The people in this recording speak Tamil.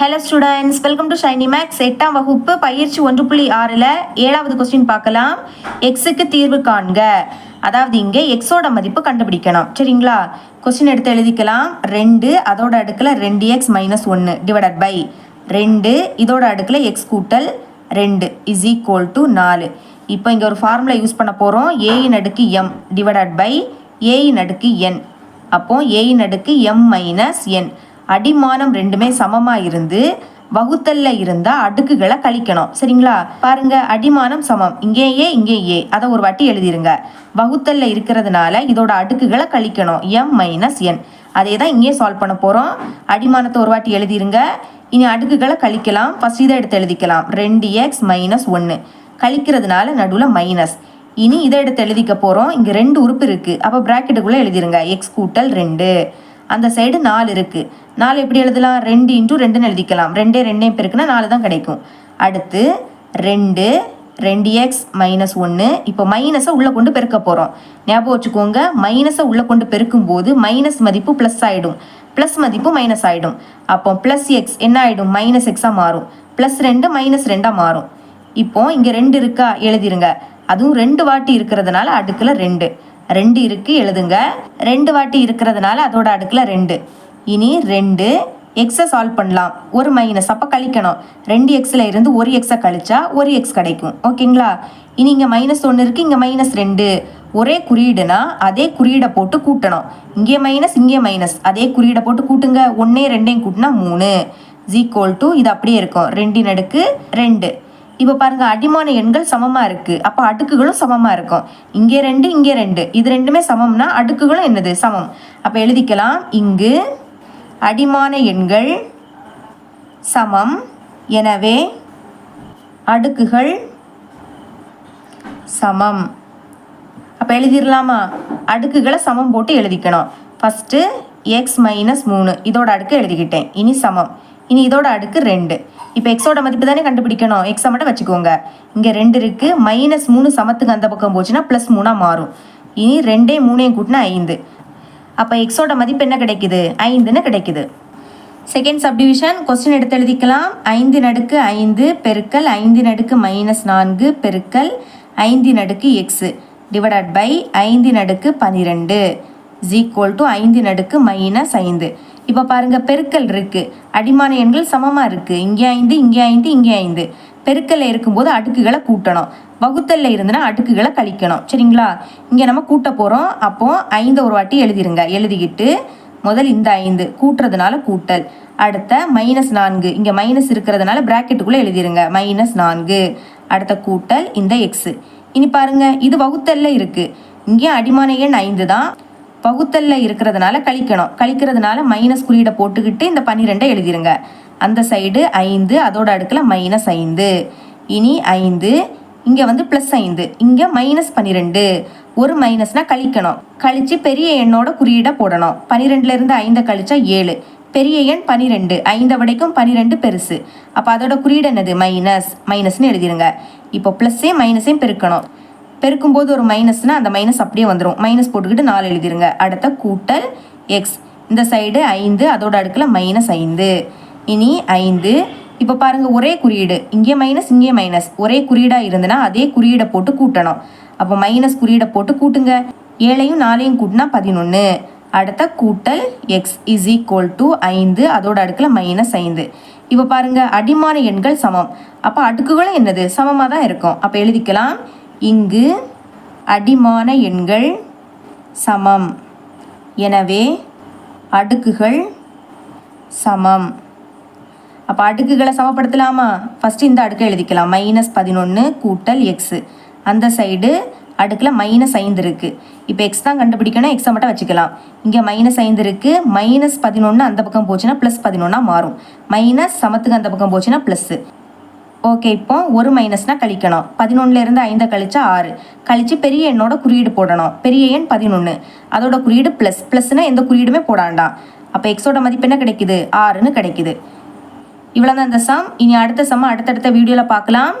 Hello students welcome to Shiny Max எட்டாம் வகுப்பு பயிற்சி ஒன்று புள்ளி ஆறில் ஏழாவது கொஸ்டின் பார்க்கலாம். எக்ஸுக்கு தீர்வு காண்க. அதாவது இங்கே எக்ஸோட மதிப்பு கண்டுபிடிக்கணும். சரிங்களா? கொஸ்டின் எடுத்து எழுதிக்கலாம். ரெண்டு அதோட அடுக்கில் ரெண்டு எக்ஸ் மைனஸ் ஒன்று டிவைடட் பை ரெண்டு இதோட அடுக்கில் எக்ஸ் கூட்டல் ரெண்டு இஸ் ஈக்குவல் டு நாலு. இப்போ இங்கே ஒரு ஃபார்முலா யூஸ் பண்ண போகிறோம் ஏயின் அடுக்கு எம் டிவைடட் பை ஏயின் அடுக்கு என் அப்போது ஏயின் அடுக்கு எம் மைனஸ் என் அடிமானம் ரெண்டுமே சமமா இருந்து வகுத்தல்ல இருந்தா அடுக்குகளை கழிக்கணும். சரிங்களா? பாருங்க அடிமானம் சமம். இங்கே ஏ இங்கே ஏ. அதை ஒரு வாட்டி எழுதிருங்க. வகுத்தல்ல இருக்கிறதுனால இதோட அடுக்குகளை கழிக்கணும். எம் மைனஸ் என் அதே தான் இங்கே சால்வ் பண்ண போறோம். அடிமானத்தை ஒரு வாட்டி எழுதிருங்க. இனி அடுக்குகளை கழிக்கலாம். ஃபஸ்ட் இதை எடுத்து எழுதிக்கலாம். ரெண்டு எக்ஸ் மைனஸ் ஒன்று கழிக்கிறதுனால நடுவில் மைனஸ் இனி இதை எடுத்து எழுதிக்க போகிறோம் இங்கே ரெண்டு உறுப்பு இருக்குது அப்போ ப்ராக்கெட்டுக்குள்ளே எழுதிருங்க. எக்ஸ் கூட்டல் ரெண்டு. அந்த சைடு நாலு இருக்குது நாலு எப்படி எழுதலாம்? ரெண்டு இன்ட்டு ரெண்டுன்னு எழுதிக்கலாம். ரெண்டே ரெண்டையும் பெருக்குன்னா நாலு தான் கிடைக்கும். அடுத்து ரெண்டு ரெண்டு எக்ஸ் மைனஸ் ஒன்று இப்போ மைனஸை உள்ளே கொண்டு பெருக்க போகிறோம் ஞாபகம் வச்சுக்கோங்க மைனஸை உள்ளே கொண்டு பெருக்கும்போது மைனஸ் மதிப்பு ப்ளஸ் ஆகிடும் ப்ளஸ் மதிப்பு மைனஸ் ஆகிடும் அப்போ ப்ளஸ் எக்ஸ் என்ன ஆகிடும் மைனஸ் எக்ஸாக மாறும். ப்ளஸ் ரெண்டு மைனஸ் ரெண்டாக மாறும். இப்போ இங்கே ரெண்டு இருக்கா? எழுதிருங்க. அதுவும் ரெண்டு வாட்டி இருக்கிறதுனால அடுக்கில் ரெண்டு. ரெண்டு இருக்குது எழுதுங்க. ரெண்டு வாட்டி இருக்கிறதுனால அதோட அடுக்கில் ரெண்டு. இனி ரெண்டு. எக்ஸை சால்வ் பண்ணலாம். ஒரு மைனஸ் அப்போ கழிக்கணும். ரெண்டு எக்ஸில் இருந்து ஒரு எக்ஸை கழிச்சா ஒரு எக்ஸ் கிடைக்கும். ஓகேங்களா? இனி இங்கே மைனஸ் ஒன்று இருக்குது இங்கே மைனஸ் ரெண்டு. ஒரே குறியீடுனா அதே குறியீடை போட்டு கூட்டணும். இங்கே மைனஸ் இங்கே மைனஸ் அதே குறியீடை போட்டு கூட்டுங்க. ஒன்றே ரெண்டையும் கூட்டினா மூணு. ஜீக்வல் டு இது அப்படியே இருக்கும். ரெண்டின் அடுக்கு ரெண்டு. இப்போ பாருங்கள் அடிமான எண்கள் சமமாக இருக்குது அப்போ அடுக்குகளும் சமமாக இருக்கும். இங்கே ரெண்டு இங்கே ரெண்டு. இது ரெண்டுமே சமம்னா அடுக்குகளும் என்னது? சமம். அப்போ எழுதிக்கலாம். இங்கு அடிமான எண்கள் சமம். எனவே அடுக்குகள் சமம். அப்போ எழுதிடலாமா அடுக்குகளை சமம் போட்டு எழுதிக்கணும். ஃபஸ்ட்டு எக்ஸ் மைனஸ் மூணு. இதோட அடுக்கு எழுதிக்கிட்டேன். இனி சமம். இனி இதோட அடுக்கு ரெண்டு. இப்போ எக்ஸோட மதிப்பு தானே கண்டுபிடிக்கணும். எக்ஸை மட்டும் வச்சுக்கோங்க. இங்கே ரெண்டு இருக்குது மைனஸ் மூணு சமத்துக்கு அந்த பக்கம் போச்சுன்னா ப்ளஸ் மூணாக மாறும். இனி ரெண்டே மூணையும் கூட்டினா ஐந்து. அப்போ எக்ஸோட மதிப்பு என்ன கிடைக்குது? ஐந்துன்னு கிடைக்குது. செகண்ட் சப்டிவிஷன் கொஸ்டின் எடுத்து எழுதிக்கலாம். ஐந்து நடுக்கு ஐந்து பெருக்கல் ஐந்து நடுக்கு மைனஸ் நான்கு பெருக்கல் ஐந்து நடுக்கு எக்ஸு டிவைடட் பை ஐந்து நடுக்கு பன்னிரெண்டு இஸ் ஈக்குவல் டு ஐந்து நடுக்கு மைனஸ் ஐந்து. இப்போ பாருங்கள் பெருக்கல் இருக்குது அடிமான எண்கள் சமமாக இருக்குது இங்கே ஐந்து இங்கே ஐந்து இங்கே ஐந்து. பெருக்கல்ல இருக்கும்போது அடுக்குகளை கூட்டணும். வகுத்தல்ல இருந்துன்னா அடுக்குகளை கழிக்கணும். சரிங்களா? இங்கே நம்ம கூட்ட போகிறோம் அப்போ ஐந்து ஒரு வாட்டி எழுதிருங்க. எழுதிக்கிட்டு முதல் இந்த ஐந்து கூட்டுறதுனால கூட்டல். அடுத்த மைனஸ் நான்கு. இங்கே மைனஸ் இருக்கிறதுனால ப்ராக்கெட்டுக்குள்ளே எழுதிருங்க. மைனஸ் நான்கு. அடுத்த கூட்டல் இந்த எக்ஸு இனி பாருங்கள் இது வகுத்தல்ல இருக்குது இங்கே அடிமான எண் ஐந்து தான். வகுத்தல்ல இருக்கிறதுனால கழிக்கணும். கழிக்கிறதுனால மைனஸ் குறியீடை போட்டுக்கிட்டு இந்த பன்னிரெண்டை எழுதிருங்க. அந்த சைடு ஐந்து அதோட அடுக்கில் மைனஸ் ஐந்து. இனி ஐந்து இங்கே வந்து ப்ளஸ் ஐந்து. இங்கே மைனஸ் பன்னிரெண்டு. ஒரு மைனஸ்னால் கழிக்கணும். கழித்து பெரிய எண்ணோட குறியீடை போடணும். பன்னிரெண்டுலேருந்து ஐந்தை கழிச்சா ஏழு. பெரிய எண் பன்னிரெண்டு. ஐந்தை விடைக்கும் பன்னிரெண்டு பெருசு. அப்போ அதோட குறியீடு என்னது? மைனஸ் மைனஸ்னு எழுதிருங்க. இப்போ ப்ளஸ்ஸே மைனஸையும் பெருக்கணும். பெருக்கும்போது ஒரு மைனஸ்னால் அந்த மைனஸ் அப்படியே வந்துடும் மைனஸ் போட்டுக்கிட்டு நாலு எழுதிருங்க. அடுத்த கூட்டல் எக்ஸ் இந்த சைடு ஐந்து அதோட அடுக்கில் மைனஸ் ஐந்து. இனி ஐந்து. இப்போ பாருங்கள் ஒரே குறியீடு. இங்கே மைனஸ் இங்கே மைனஸ் ஒரே குறியீடாக இருந்ததுன்னா அதே குறியீடை போட்டு கூட்டணும். அப்போ மைனஸ் குறியீடை போட்டு கூட்டுங்க. ஏழையும் நாலையும் கூட்டினா பதினொன்று அடுத்த கூட்டல் எக்ஸ் இஸ் ஈக்குவல் டு ஐந்து அதோட அடுக்கில் மைனஸ் ஐந்து. இப்போ பாருங்கள் அடிமான எண்கள் சமம். அப்போ அடுக்குகளும் என்னது? சமமாக தான் இருக்கும். அப்போ எழுதிக்கலாம். இங்கு அடிமான எண்கள் சமம். எனவே அடுக்குகள் சமம். அப்போ அடுக்குகளை சமப்படுத்தலாமா? ஃபஸ்ட்டு இந்த அடுக்கை எழுதிக்கலாம். மைனஸ் பதினொன்று கூட்டல் எக்ஸு அந்த சைடு அடுக்கில் மைனஸ் ஐந்து இருக்குது இப்போ எக்ஸ் தான் கண்டுபிடிக்கணும். எக்ஸை மட்டும் வச்சுக்கலாம். இங்கே மைனஸ் ஐந்து இருக்குது மைனஸ் பதினொன்று அந்த பக்கம் போச்சுன்னா ப்ளஸ் பதினொன்றா மாறும். மைனஸ் சமத்துக்கு அந்த பக்கம் போச்சுன்னா ப்ளஸ்ஸு ஓகே இப்போ ஒரு மைனஸ்னால் கழிக்கணும். பதினொன்னுலேருந்து ஐந்தை கழிச்சா ஆறு. கழித்து பெரிய எண்ணோட குறியீடு போடணும். பெரிய எண் பதினொன்று அதோட குறியீடு ப்ளஸ் ப்ளஸ்னால் எந்த குறியீடுமே போடாண்டாம் அப்போ எக்ஸோட மதிப்பு என்ன கிடைக்குது? ஆறுன்னு கிடைக்குது. இவ்வளோ தான் இந்த சம் இனி அடுத்த சம்மை அடுத்தடுத்த வீடியோவில் பார்க்கலாம்.